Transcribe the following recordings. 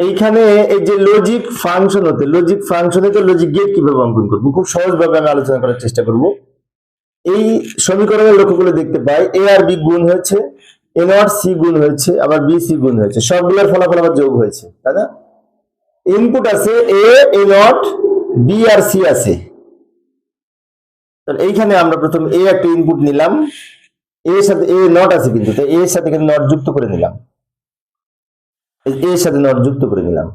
এইখানে এই যে লজিক ফাংশন হতে লজিক ফাংশন হতে লজিক গেট কীভাবে অঙ্কন করব? খুব সহজভাবে আমি আলোচনা করার চেষ্টা করব। এই সমীকরণের লক্ষ্যগুলো দেখতে পাই। এ আর বি গুণ হয়েছে এ নট সি গুণ হয়েছে, আবার বি সি গুণ হয়েছে। সবগুলোর ফলাফল আবার যোগ হয়েছে, তাই না? ইনপুট আছে এ এ নট বি আর সি আছে। এইখানে আমরা প্রথম এ একটা ইনপুট নিলাম। এর সাথে এ নট আছে কিন্তু এর সাথে কিন্তু নট যুক্ত করে নিলাম। এর সাথে নট যুক্ত করে নিলাম।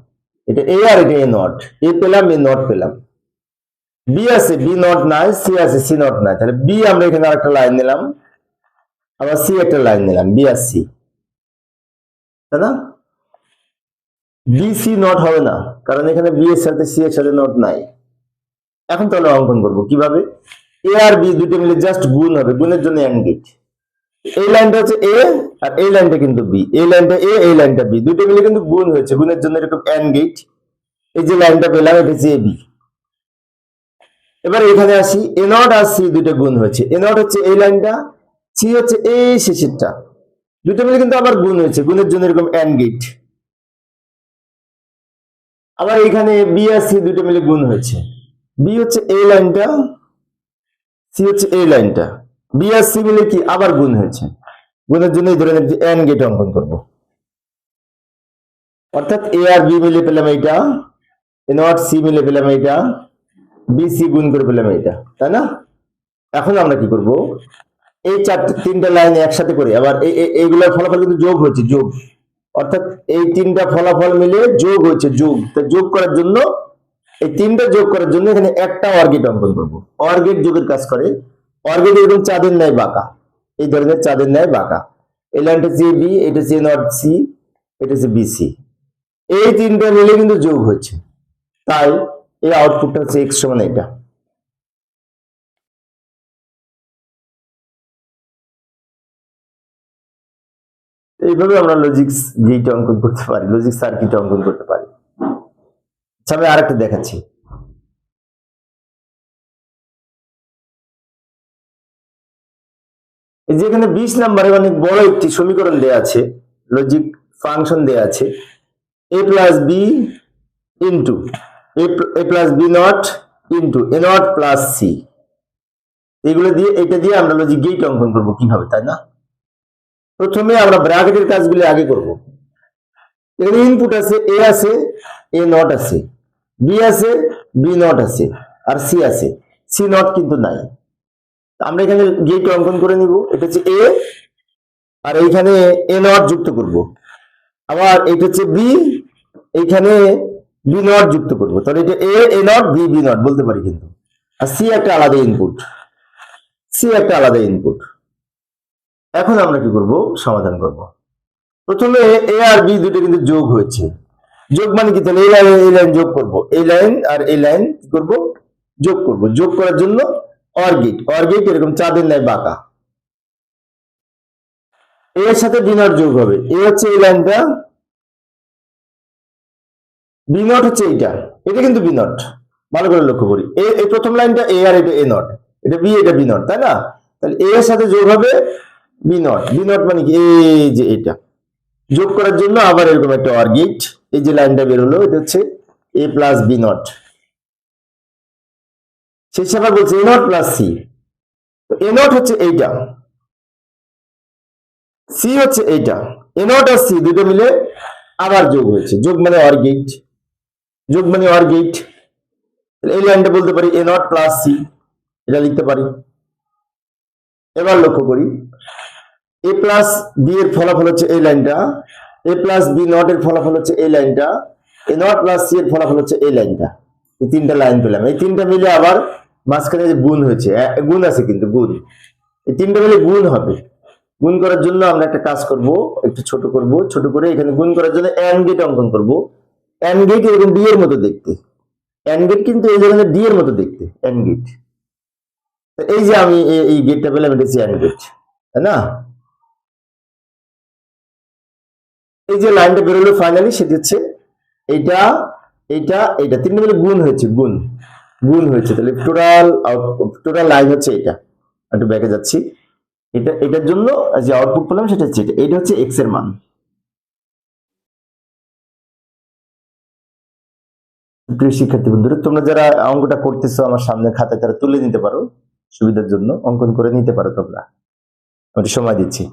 এটা এ আর এটা এ নট এ পেলাম এ নট পেলাম। বি আছে বি নট নাই সি আছে সি নট নাই। তাহলে বি আমরা এখানে আরেকটা লাইন নিলাম। আবার সি একটা লাইন নিলাম বি আর সি তাই না? বি সি নট হবে না, কারণ এখানে বি এর সাথে সি এর সাথে নট নাই। এখন তাহলে অঙ্কন করব কীভাবে? এ আর বি দুটো মিলে জাস্ট গুণ হবে, গুণের জন্য অ্যান্ড এই লাইনটা হচ্ছে এ আর এই লাইনটা কিন্তু বি এই লাইনটা এ এই লাইনটা বি দুটো মিলে কিন্তু গুণ হয়েছে। গুণের জন্য এরকম অ্যান্ড গেট এই যে লাইনটা পেলাম, এটা হচ্ছে এ বি এবার এখানে আসি। এ নট আর সি দুটো গুণ হয়েছে। এ নট হচ্ছে এই লাইনটা সি হচ্ছে এই শেষেরটা। দুটো মিলে কিন্তু আবার গুণ হয়েছে। গুণের জন্য এরকম এন গেট আবার এখানে বি আর সি দুটো মিলে গুণ হয়েছে। বি হচ্ছে এই লাইনটা সি হচ্ছে এই লাইনটা। বি আর সি মিলে কি আবার গুণ হয়েছে? গুণের জন্য এই ধরনের এন গেট অঙ্কন করব। অর্থাৎ এ আর বি মিলে পেলাম এইটা নট সি মিলে পেলাম এইটা বি সি গুণ করে পেলাম এইটা, তাই না? এখন আমরা কি করব? এই চারটে তিনটা লাইন একসাথে করে, আবার এই, এই- এইগুলোর ফলাফল কিন্তু যোগ হচ্ছে যোগ। অর্থাৎ এই তিনটা ফলাফল মিলে যোগ হচ্ছে যোগ। তা যোগ করার জন্য, এই তিনটা যোগ করার জন্য এখানে একটা অর্গেট অঙ্কন করব। অর্গেট যোগের কাজ করে অর্গেট এরকম চাঁদের ন্যায় বাঁকা এই ধরনের চাঁদের ন্যায় বাঁকা এই হচ্ছে বি এটা হচ্ছে নট সি এটা হচ্ছে বিসি এই তিনটা মিলে কিন্তু যোগ হচ্ছে। তাই এই আউটপুটটা হচ্ছে এক্স সমান এটা। এইভাবে আমরা লজিক গেট অঙ্কন করতে পারি। লজিক সার্কিট অঙ্কন করতে পারি। আচ্ছা আমি আরেকটা দেখাচ্ছি। এই যে এখানে বিশ নাম্বারে অনেক বড় একটি সমীকরণ দেয়া আছে লজিক ফাংশন দেয়া আছে A plus B into A plus B not into A not plus C এগুলো দিয়ে, এটা দিয়ে আমরা লজিক গেট অঙ্কন করব কীভাবে তাই না? প্রথমে আমরা ব্র্যাকেটের কাজগুলি আগে করব। এখানে ইনপুট আছে এ আছে এ নট আছে বি আছে বি নট আছে, আর সি আছে। সি নট কিন্তু নাই। আমরা এখানে গেট অঙ্কন করে নিব। এটা হচ্ছে এ আর এইখানে এ নট যুক্ত করব। আবার এটা হচ্ছে বি এইখানে বি নট যুক্ত করব। তাহলে এটা A A not B B not বলতে পারি কিন্তু। আর সি একটা আলাদা ইনপুট সি একটা আলাদা ইনপুট এখন আমরা কি করব? সমাধান করব। প্রথমে এ আর বি দুটো কিন্তু যোগ হয়েছে। যোগ মানে কি? তাহলে এই লাইন এই লাইন যোগ করব। এই লাইন আর এই লাইন কি করব? যোগ করব। যোগ করার জন্য অর্গিট অর্গিট এরকম চাঁদের ন্যায় বাঁকা। এর সাথে বি যোগ হবে। এ হচ্ছে এই লাইনটা। বি নট হচ্ছে এইটা। এটা কিন্তু বি নট ভালো করে লক্ষ্য করি। এ, এই প্রথম লাইনটা এ আর এটা এ নট। এটা বি এটা বি নট তাই না? তাহলে এ এর সাথে যোগ হবে বি নট বি মানে কি? এই যে এটা। যোগ করার জন্য আবার এরকম একটা অর্গিট। এই যে লাইনটা বের হলো, এটা হচ্ছে এ প্লাস বি নট শেষে আবার বলছে A not plus C not হচ্ছে এইটা। সি হচ্ছে এইটা। আর সি দুটো মিলে আবার যোগ হয়েছে। যোগ মানে অর্গেট যোগ মানে অর্গেট এই লাইনটা বলতে পারি প্লাস সি এটা লিখতে পারি। এবার লক্ষ্য করি। এ প্লাস বি এর ফলাফল হচ্ছে এই লাইনটা। এ প্লাস বি নট এর ফলাফল হচ্ছে এই লাইনটা। এ নট প্লাস সি এর ফলাফল হচ্ছে এই লাইনটা। এই তিনটা লাইন পেলাম। এই তিনটা মিলে আবার মাঝখানে যে গুণ হয়েছে গুণ আছে কিন্তু গুণ। এই তিনটা মিলে গুণ হবে। গুণ করার জন্য আমরা একটা কাজ করব, একটু ছোট করব, ছোট করে এখানে গুণ করার জন্য এন গেট অঙ্কন করব। এন গেট এরকম ডি এর মতো দেখতে। এন গেট কিন্তু এই জায়গায় ডি এর মতো দেখতে এন গেট এই যে আমি এই গেটটা পেলাম, এটা হচ্ছে এন গেট তাই না? এই যে লাইনটা বেরোলো ফাইনালি সেটা হচ্ছে এইটা এইটা এইটা, তিনটে মিলে গুণ হয়েছে, গুণ। গুণ হয়েছে। তাহলে টোটাল টোটাল লাইন হচ্ছে এটা। একটু ব্যাকে যাচ্ছি। এটা, এটার জন্য যে আউটপুট পেলাম সেটা হচ্ছে এটা। এটা হচ্ছে এক্সের মান। শিক্ষার্থী বন্ধুরা, তোমরা যারা অঙ্কটা করতেছো আমার সামনে খাতায়, তারা তুলে নিতে পারো। সুবিধার জন্য অঙ্কন করে নিতে পারো তোমরা। সময় দিচ্ছি।